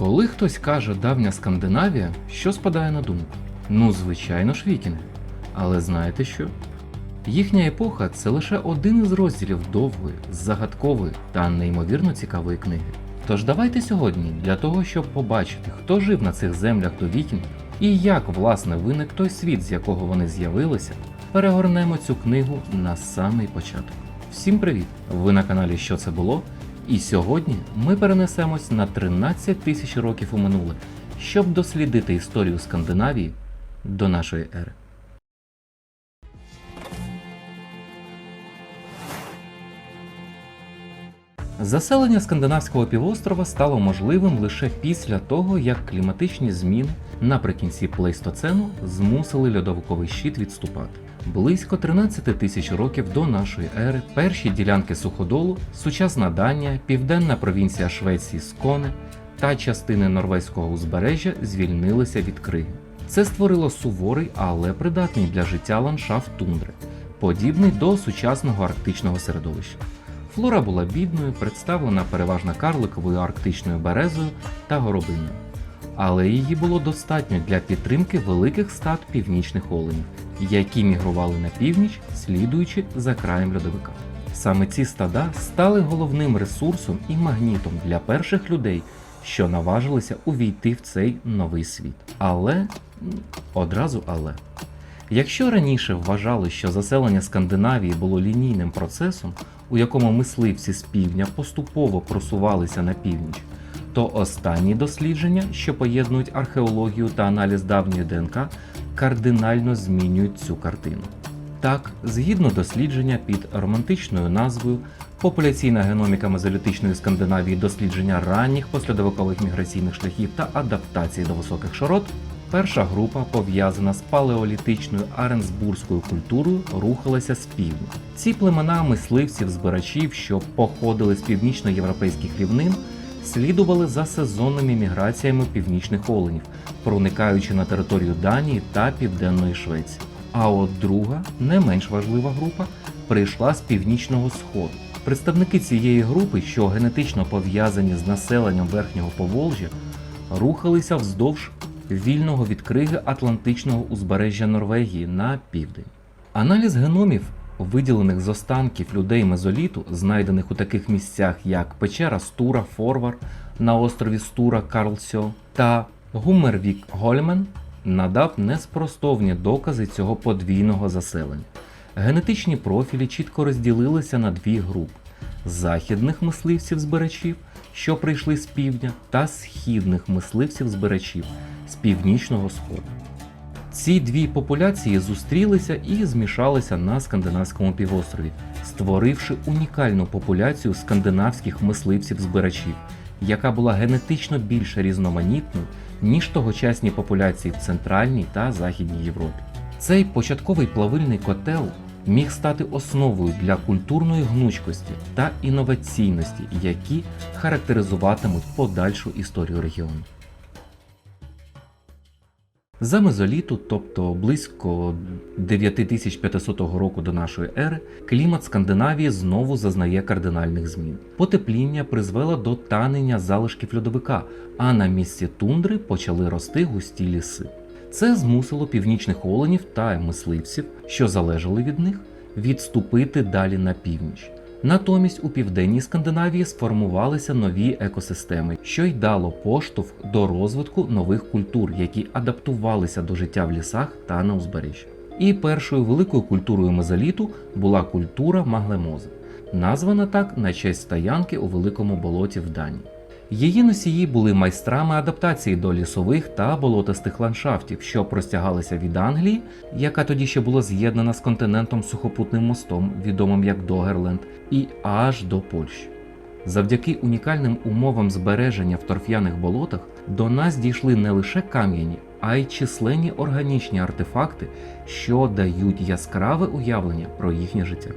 Коли хтось каже давня Скандинавія, що спадає на думку? Ну, звичайно ж, вікінги. Але знаєте що? Їхня епоха це лише один із розділів довгої, загадкової та неймовірно цікавої книги. Тож давайте сьогодні, для того, щоб побачити, хто жив на цих землях до вікінгів і як власне виник той світ, з якого вони з'явилися, перегорнемо цю книгу на самий початок. Всім привіт! Ви на каналі Що це було? І сьогодні ми перенесемось на 13 тисяч років у минуле, щоб дослідити історію Скандинавії до нашої ери. Заселення скандинавського півострова стало можливим лише після того, як кліматичні зміни наприкінці плейстоцену змусили льодовиковий щит відступати. Близько 13 тисяч років до нашої ери перші ділянки суходолу, сучасна Данія, південна провінція Швеції Сконе та частини норвезького узбережжя звільнилися від криги. Це створило суворий, але придатний для життя ландшафт тундри, подібний до сучасного арктичного середовища. Флора була бідною, представлена переважно карликовою арктичною березою та горобиною. Але її було достатньо для підтримки великих стад північних оленів, які мігрували на північ, слідуючи за краєм льодовика. Саме ці стада стали головним ресурсом і магнітом для перших людей, що наважилися увійти в цей новий світ. Але одразу але. Якщо раніше вважали, що заселення Скандинавії було лінійним процесом, у якому мисливці з півдня поступово просувалися на північ, то останні дослідження, що поєднують археологію та аналіз давньої ДНК, кардинально змінюють цю картину. Так, згідно дослідження під романтичною назвою Популяційна геноміка мезолітичної Скандинавії дослідження ранніх послідовикових міграційних шляхів та адаптації до високих широт, перша група, пов'язана з палеолітичною аренсбурзькою культурою, рухалася з півдня. Ці племена мисливців-збирачів, що походили з північноєвропейських рівнин, слідували за сезонними міграціями північних оленів, проникаючи на територію Данії та Південної Швеції. А от друга, не менш важлива група, прийшла з північного сходу. Представники цієї групи, що генетично пов'язані з населенням верхнього Поволжя, рухалися вздовж вільного від криги Атлантичного узбережжя Норвегії на південь. Аналіз геномів, виділених з останків людей мезоліту, знайдених у таких місцях, як печера Стура Форвар на острові Стура Карлсьо та Гумервік Гольмен, надав неспростовні докази цього подвійного заселення. Генетичні профілі чітко розділилися на дві групи: західних мисливців-збирачів, що прийшли з півдня, та східних мисливців-збирачів з північного сходу. Ці дві популяції зустрілися і змішалися на скандинавському півострові, створивши унікальну популяцію скандинавських мисливців-збирачів, яка була генетично більш різноманітною, ніж тогочасні популяції в Центральній та Західній Європі. Цей початковий плавильний котел міг стати основою для культурної гнучкості та інноваційності, які характеризуватимуть подальшу історію регіону. За мезоліту, тобто близько 9500 року до нашої ери, клімат Скандинавії знову зазнає кардинальних змін. Потепління призвело до танення залишків льодовика, а на місці тундри почали рости густі ліси. Це змусило північних оленів та мисливців, що залежали від них, відступити далі на північ. Натомість у південній Скандинавії сформувалися нові екосистеми, що й дало поштовх до розвитку нових культур, які адаптувалися до життя в лісах та на узбережжі. І першою великою культурою мезоліту була культура маглемози, названа так на честь стоянки у великому болоті в Данії. Її носії були майстрами адаптації до лісових та болотистих ландшафтів, що простягалися від Англії, яка тоді ще була з'єднана з континентом сухопутним мостом, відомим як Догерленд, і аж до Польщі. Завдяки унікальним умовам збереження в торф'яних болотах до нас дійшли не лише кам'яні, а й численні органічні артефакти, що дають яскраве уявлення про їхнє життя.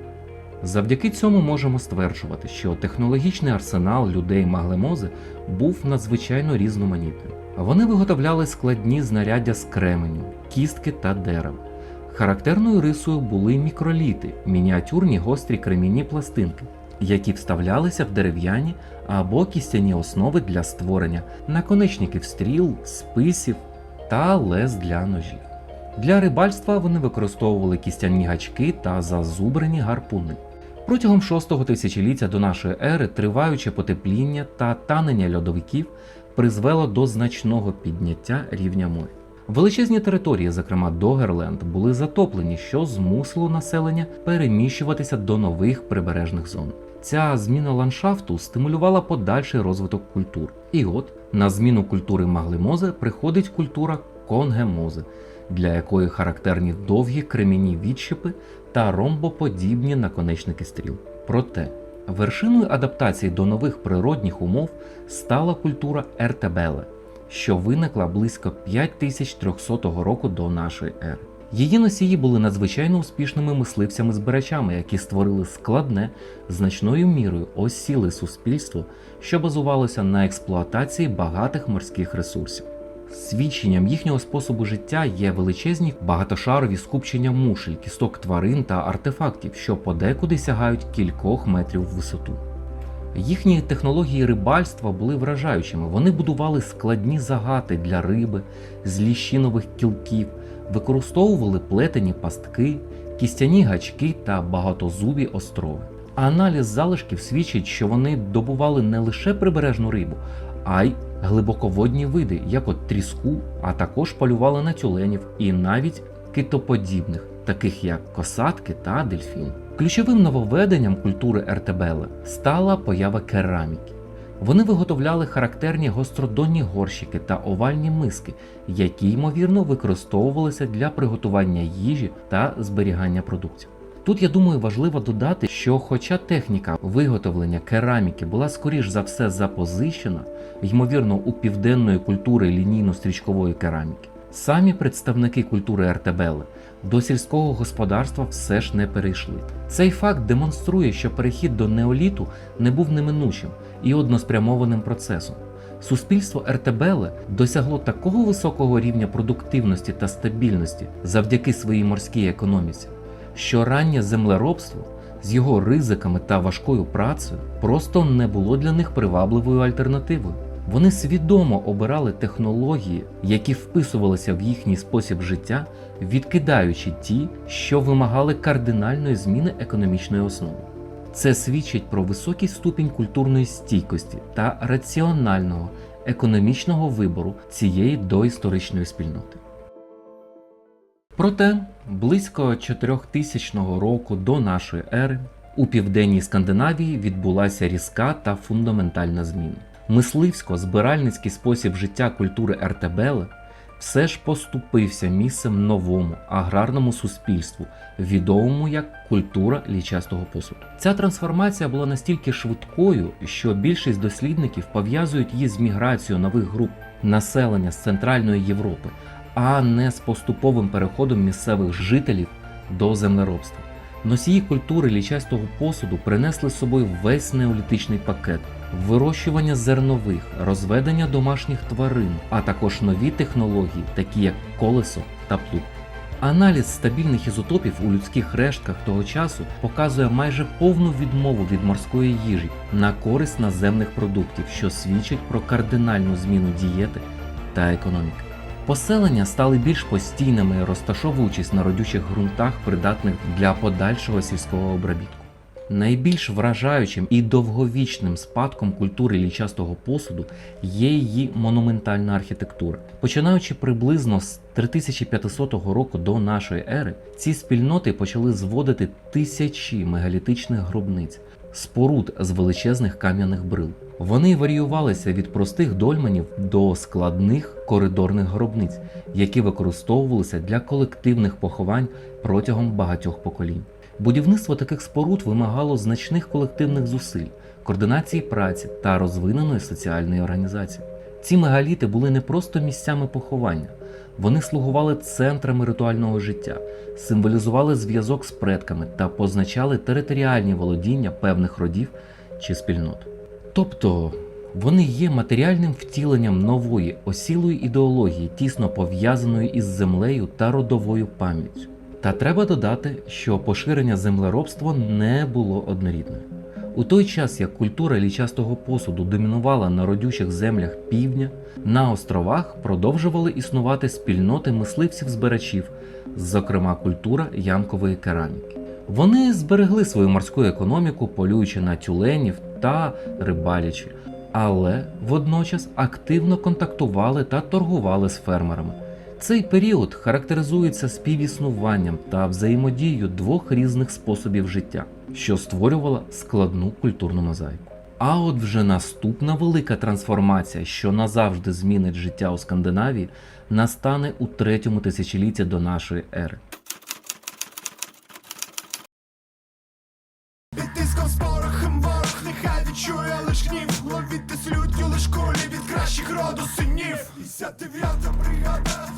Завдяки цьому можемо стверджувати, що технологічний арсенал людей Маглемози був надзвичайно різноманітним. Вони виготовляли складні знаряддя з кременю, кістки та дерева. Характерною рисою були мікроліти, мініатюрні гострі кремінні пластинки, які вставлялися в дерев'яні або кістяні основи для створення наконечників стріл, списів та лез для ножів. Для рибальства вони використовували кістяні гачки та зазубрені гарпуни. Протягом 6 тисячоліття до нашої ери триваюче потепління та танення льодовиків призвело до значного підняття рівня моря. Величезні території, зокрема Догерленд, були затоплені, що змусило населення переміщуватися до нових прибережних зон. Ця зміна ландшафту стимулювала подальший розвиток культур. І от на зміну культури маглемози приходить культура конгемози, для якої характерні довгі кремінні відщепи та ромбоподібні наконечники стріл. Проте вершиною адаптації до нових природних умов стала культура Ертебеле, що виникла близько 5300 року до нашої ери. Її носії були надзвичайно успішними мисливцями-збирачами, які створили складне, значною мірою осіле суспільство, що базувалося на експлуатації багатих морських ресурсів. Свідченням їхнього способу життя є величезні багатошарові скупчення мушель, кісток тварин та артефактів, що подекуди сягають кількох метрів в висоту. Їхні технології рибальства були вражаючими. Вони будували складні загати для риби з ліщинових кілків, використовували плетені пастки, кістяні гачки та багатозубі острови. Аналіз залишків свідчить, що вони добували не лише прибережну рибу, а й глибоководні види, як от тріску, а також полювали на тюленів і навіть китоподібних, таких як косатки та дельфін. Ключовим нововведенням культури Ертебеле стала поява кераміки. Вони виготовляли характерні гостродонні горщики та овальні миски, які ймовірно використовувалися для приготування їжі та зберігання продуктів. Тут я думаю важливо додати, що хоча техніка виготовлення кераміки була скоріш за все запозичена, ймовірно, у південної культури лінійно-стрічкової кераміки, самі представники культури Ертебели до сільського господарства все ж не перейшли. Цей факт демонструє, що перехід до неоліту не був неминучим і односпрямованим процесом. Суспільство Ертебеле досягло такого високого рівня продуктивності та стабільності завдяки своїй морській економіці, що раннє землеробство з його ризиками та важкою працею просто не було для них привабливою альтернативою. Вони свідомо обирали технології, які вписувалися в їхній спосіб життя, відкидаючи ті, що вимагали кардинальної зміни економічної основи. Це свідчить про високий ступінь культурної стійкості та раціонального економічного вибору цієї доісторичної спільноти. Проте близько 4000 року до нашої ери у південній Скандинавії відбулася різка та фундаментальна зміна. Мисливсько-збиральницький спосіб життя культури Ертебеле все ж поступився місцем новому аграрному суспільству, відомому як культура лічастого посуду. Ця трансформація була настільки швидкою, що більшість дослідників пов'язують її з міграцією нових груп населення з Центральної Європи, а не з поступовим переходом місцевих жителів до землеробства. Носії культури лічастого посуду принесли з собою весь неолітичний пакет вирощування зернових, розведення домашніх тварин, а також нові технології, такі як колесо та плуг. Аналіз стабільних ізотопів у людських рештках того часу показує майже повну відмову від морської їжі на користь наземних продуктів, що свідчить про кардинальну зміну дієти та економіки. Поселення стали більш постійними, розташовуючись на родючих ґрунтах, придатних для подальшого сільського обробітку. Найбільш вражаючим і довговічним спадком культури лічастого посуду є її монументальна архітектура. Починаючи приблизно з 3500 року до нашої ери, ці спільноти почали зводити тисячі мегалітичних гробниць, споруд з величезних кам'яних брил. Вони варіювалися від простих дольменів до складних коридорних гробниць, які використовувалися для колективних поховань протягом багатьох поколінь. Будівництво таких споруд вимагало значних колективних зусиль, координації праці та розвиненої соціальної організації. Ці мегаліти були не просто місцями поховання, вони слугували центрами ритуального життя, символізували зв'язок з предками та позначали територіальні володіння певних родів чи спільнот. Тобто вони є матеріальним втіленням нової осілої ідеології, тісно пов'язаної із землею та родовою пам'яттю. Та треба додати, що поширення землеробства не було однорідним. У той час, як культура лічастого посуду домінувала на родючих землях півдня, на островах продовжували існувати спільноти мисливців-збирачів, зокрема культура ямкової кераміки. Вони зберегли свою морську економіку, полюючи на тюленів та рибалячи, але водночас активно контактували та торгували з фермерами. Цей період характеризується співіснуванням та взаємодією двох різних способів життя, що створювала складну культурну мозаїку. А от вже наступна велика трансформація, що назавжди змінить життя у Скандинавії, настане у третьому тисячолітті до нашої ери. Синів. 59-та бригада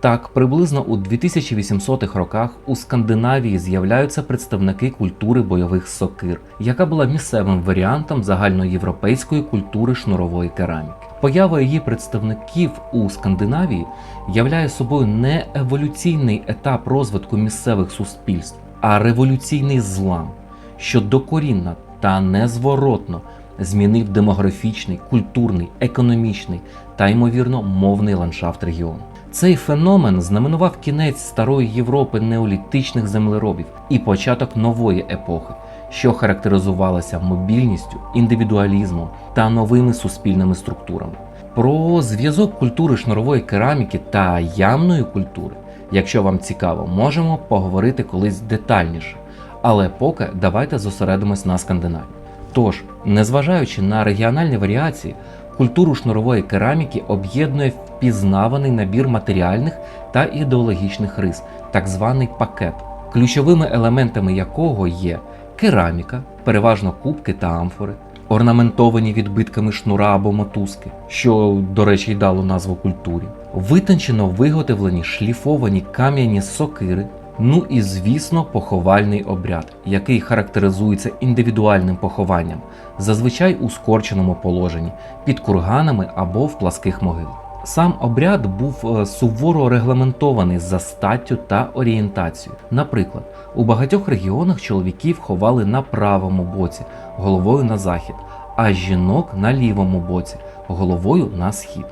Так, приблизно у 2800-х роках у Скандинавії з'являються представники культури бойових сокир, яка була місцевим варіантом загальноєвропейської культури шнурової кераміки. Поява її представників у Скандинавії являє собою не еволюційний етап розвитку місцевих суспільств, а революційний злам, що докорінно та незворотно змінив демографічний, культурний, економічний та ймовірно мовний ландшафт регіону. Цей феномен знаменував кінець старої Європи неолітичних землеробів і початок нової епохи, що характеризувалася мобільністю, індивідуалізмом та новими суспільними структурами. Про зв'язок культури шнурової кераміки та ямної культури, якщо вам цікаво, можемо поговорити колись детальніше. Але поки давайте зосередимось на Скандинавії. Тож, незважаючи на регіональні варіації, культуру шнурової кераміки об'єднує впізнаваний набір матеріальних та ідеологічних рис, так званий пакет, ключовими елементами якого є кераміка, переважно кубки та амфори, орнаментовані відбитками шнура або мотузки, що, до речі, й дало назву культурі, витончено виготовлені шліфовані кам'яні сокири. Ну і звісно, поховальний обряд, який характеризується індивідуальним похованням, зазвичай у скорченому положенні, під курганами або в пласких могилах. Сам обряд був е, суворо регламентований за статтю та орієнтацією. Наприклад, у багатьох регіонах чоловіків ховали на правому боці, головою на захід, а жінок на лівому боці, головою на схід,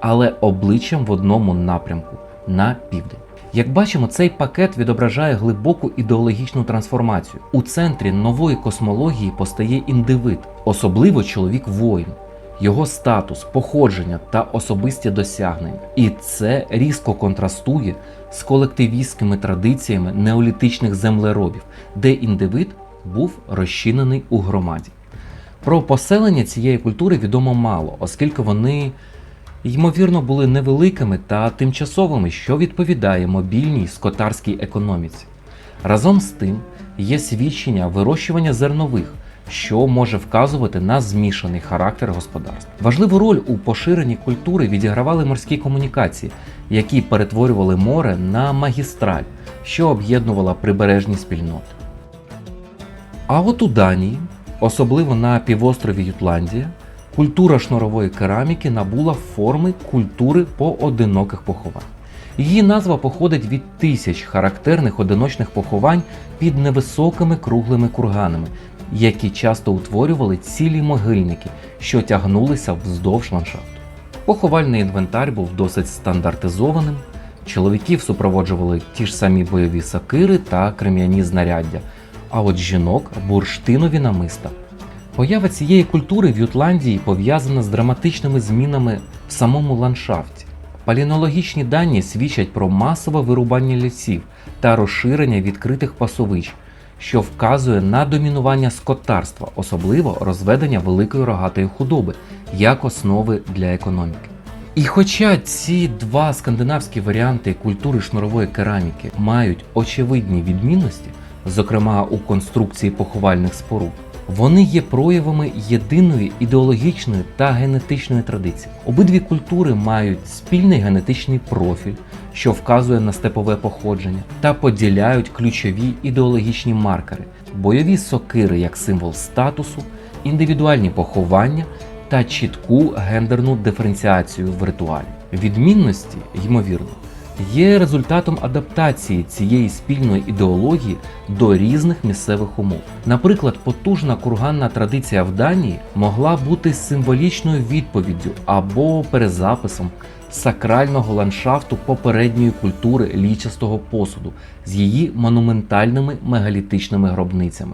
але обличчям в одному напрямку на південь. Як бачимо, цей пакет відображає глибоку ідеологічну трансформацію. У центрі нової космології постає індивид, особливо чоловік воїн, його статус, походження та особисті досягнення. І це різко контрастує з колективістськими традиціями неолітичних землеробів, де індивид був розчинений у громаді. Про поселення цієї культури відомо мало, оскільки вони ймовірно були невеликими та тимчасовими, що відповідає мобільній скотарській економіці. Разом з тим є свідчення вирощування зернових, що може вказувати на змішаний характер господарств. Важливу роль у поширенні культури відігравали морські комунікації, які перетворювали море на магістраль, що об'єднувала прибережні спільноти. А от у Данії, особливо на півострові Ютландія, культура шнурової кераміки набула форми культури поодиноких поховань. Її назва походить від тисяч характерних одиночних поховань під невисокими круглими курганами, які часто утворювали цілі могильники, що тягнулися вздовж ландшафту. Поховальний інвентар був досить стандартизованим. Чоловіків супроводжували ті ж самі бойові сокири та крем'яні знаряддя, а от жінок бурштинові намиста. Поява цієї культури в Ютландії пов'язана з драматичними змінами в самому ландшафті. Палінологічні дані свідчать про масове вирубання лісів та розширення відкритих пасовищ, що вказує на домінування скотарства, особливо розведення великої рогатої худоби як основи для економіки. І хоча ці два скандинавські варіанти культури шнурової кераміки мають очевидні відмінності, зокрема у конструкції поховальних споруд, Вони є проявами єдиної ідеологічної та генетичної традиції. Обидві культури мають спільний генетичний профіль, що вказує на степове походження, та поділяють ключові ідеологічні маркери, бойові сокири як символ статусу, індивідуальні поховання та чітку гендерну диференціацію в ритуалі. Відмінності, ймовірно, є результатом адаптації цієї спільної ідеології до різних місцевих умов. Наприклад, потужна курганна традиція в Данії могла бути символічною відповіддю або перезаписом сакрального ландшафту попередньої культури лічастого посуду з її монументальними мегалітичними гробницями.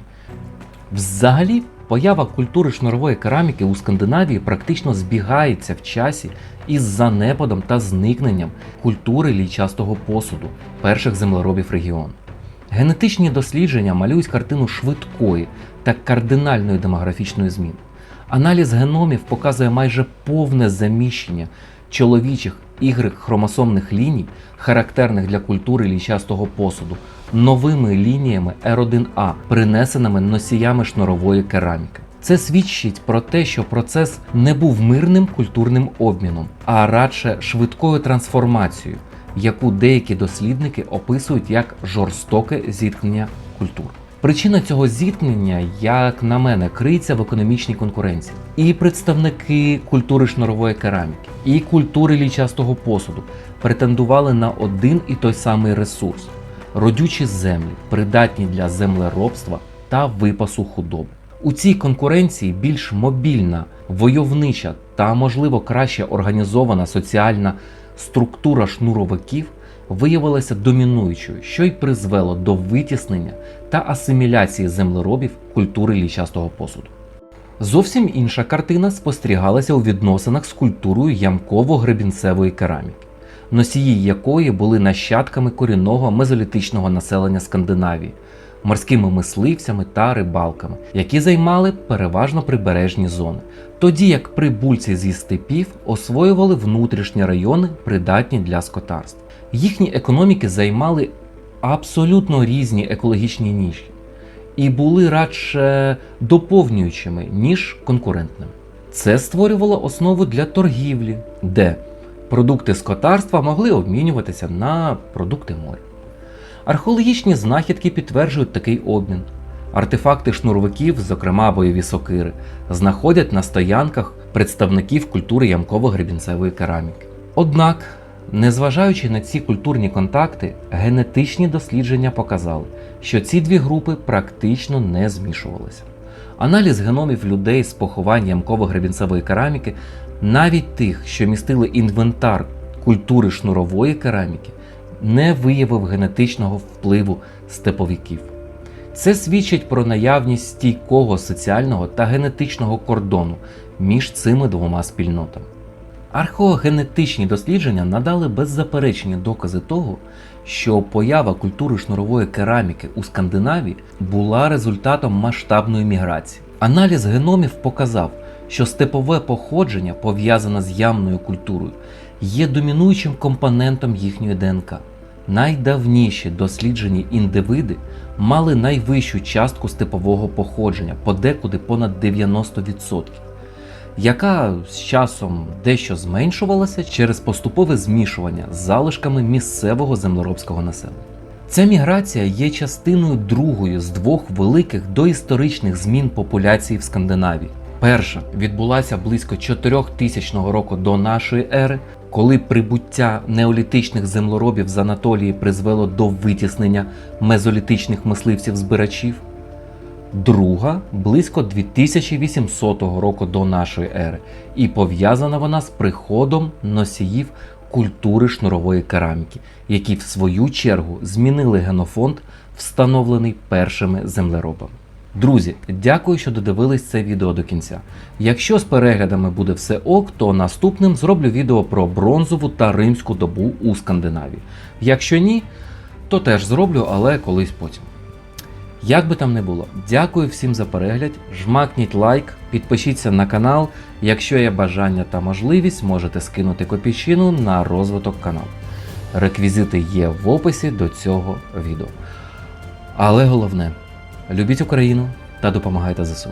Взагалі, поява культури шнурової кераміки у Скандинавії практично збігається в часі із занепадом та зникненням культури лійчастого посуду перших землеробів регіону. Генетичні дослідження малюють картину швидкої та кардинальної демографічної зміни. Аналіз геномів показує майже повне заміщення чоловічих ігрек хромосомних ліній, характерних для культури лічастого посуду, новими лініями R1A, принесеними носіями шнурової кераміки. Це свідчить про те, що процес не був мирним культурним обміном, а радше швидкою трансформацією, яку деякі дослідники описують як жорстоке зіткнення культур. Причина цього зіткнення, як на мене, криється в економічній конкуренції. І представники культури шнурової кераміки, і культури лічастого посуду претендували на один і той самий ресурс родючі землі, придатні для землеробства та випасу худоби. У цій конкуренції більш мобільна, войовнича та, можливо, краще організована соціальна структура шнуровиків виявилася домінуючою, що й призвело до витіснення та асиміляції землеробів культури лічастого посуду. Зовсім інша картина спостерігалася у відносинах з культурою ямково-гребінцевої кераміки, носії якої були нащадками корінного мезолітичного населення Скандинавії, морськими мисливцями та рибалками, які займали переважно прибережні зони, тоді як прибульці зі степів освоювали внутрішні райони, придатні для скотарства. Їхні економіки займали абсолютно різні екологічні ніші і були радше доповнюючими, ніж конкурентними. Це створювало основу для торгівлі, де продукти скотарства могли обмінюватися на продукти моря. Археологічні знахідки підтверджують такий обмін. Артефакти шнуровиків, зокрема бойові сокири, знаходять на стоянках представників культури ямково-гребінцевої кераміки. Однак, незважаючи на ці культурні контакти, генетичні дослідження показали, що ці дві групи практично не змішувалися. Аналіз геномів людей з поховань ямково-гребінцевої кераміки, навіть тих, що містили інвентар культури шнурової кераміки, не виявив генетичного впливу степовиків. Це свідчить про наявність стійкого соціального та генетичного кордону між цими двома спільнотами. Археогенетичні дослідження надали беззаперечні докази того, що поява культури шнурової кераміки у Скандинавії була результатом масштабної міграції. Аналіз геномів показав, що степове походження, пов'язане з ямною культурою, є домінуючим компонентом їхньої ДНК. Найдавніші досліджені індивиди мали найвищу частку степового походження, подекуди понад 90%, яка з часом дещо зменшувалася через поступове змішування з залишками місцевого землеробського населення. Ця міграція є частиною другої з двох великих доісторичних змін популяції в Скандинавії. Перша відбулася близько 4000 року до нашої ери, коли прибуття неолітичних землеробів з Анатолії призвело до витіснення мезолітичних мисливців-збирачів. Друга близько 2800 року до нашої ери, і пов'язана вона з приходом носіїв культури шнурової кераміки, які в свою чергу змінили генофонд, встановлений першими землеробами. Друзі, дякую, що додивились це відео до кінця. Якщо з переглядами буде все ок, то наступним зроблю відео про бронзову та римську добу у Скандинавії. Якщо ні, то теж зроблю, але колись потім. Як би там не було, дякую всім за перегляд. Жмакніть лайк, підпишіться на канал. Якщо є бажання та можливість, можете скинути копійчину на розвиток каналу. Реквізити є в описі до цього відео. Але головне, любіть Україну, та допомагайте ЗСУ.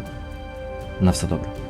На все добре.